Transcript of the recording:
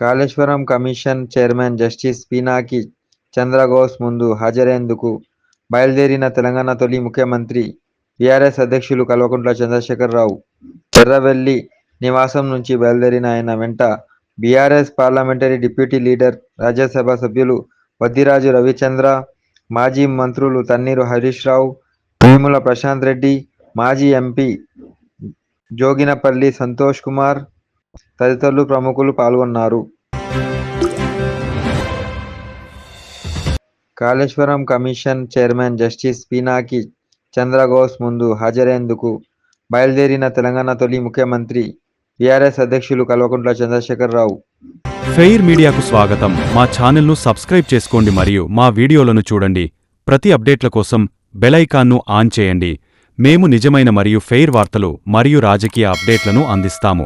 Kaleshwaram commission chairman justice Pinaki Chandra Ghose ముందు హాజరేందుకు బయలుదేరిన తెలంగాణ తొలి ముఖ్యమంత్రి బీఆర్ఎస్ అధ్యక్షులు కల్వకుంట్ల చంద్రశేఖరరావు ఎర్రవెల్లి నివాసం నుంచి బయలుదేరిన ఆయన వెంట BRS parliamentary deputy leader Rajya Sabha సభ్యులు వద్దిరాజు రవిచంద్ర మాజీ మంత్రులు తన్నీరు హరీష్ రావు వేముల ప్రశాంత్ రెడ్డి మాజీ ఎంపీ జోగినపల్లి సంతోష్ కుమార్ తదితరులు ప్రముఖులు పాల్గొన్నారు. Kaleshwaram commission chairman justice Pinaki Chandra Ghose ముందు హాజరేందుకు బయలుదేరిన తెలంగాణ తొలి ముఖ్యమంత్రి బీఆర్ఎస్ అధ్యక్షులు కల్వకుంట్ల చంద్రశేఖరరావు. ఫెయిర్ మీడియాకు స్వాగతం. మా ఛానల్ను సబ్స్క్రైబ్ చేసుకోండి మరియు మా వీడియోలను చూడండి. ప్రతి అప్డేట్ల కోసం బెలైకాన్ను ఆన్ చేయండి. మేము నిజమైన మరియు ఫెయిర్ వార్తలు మరియు రాజకీయ అప్డేట్లను అందిస్తాము.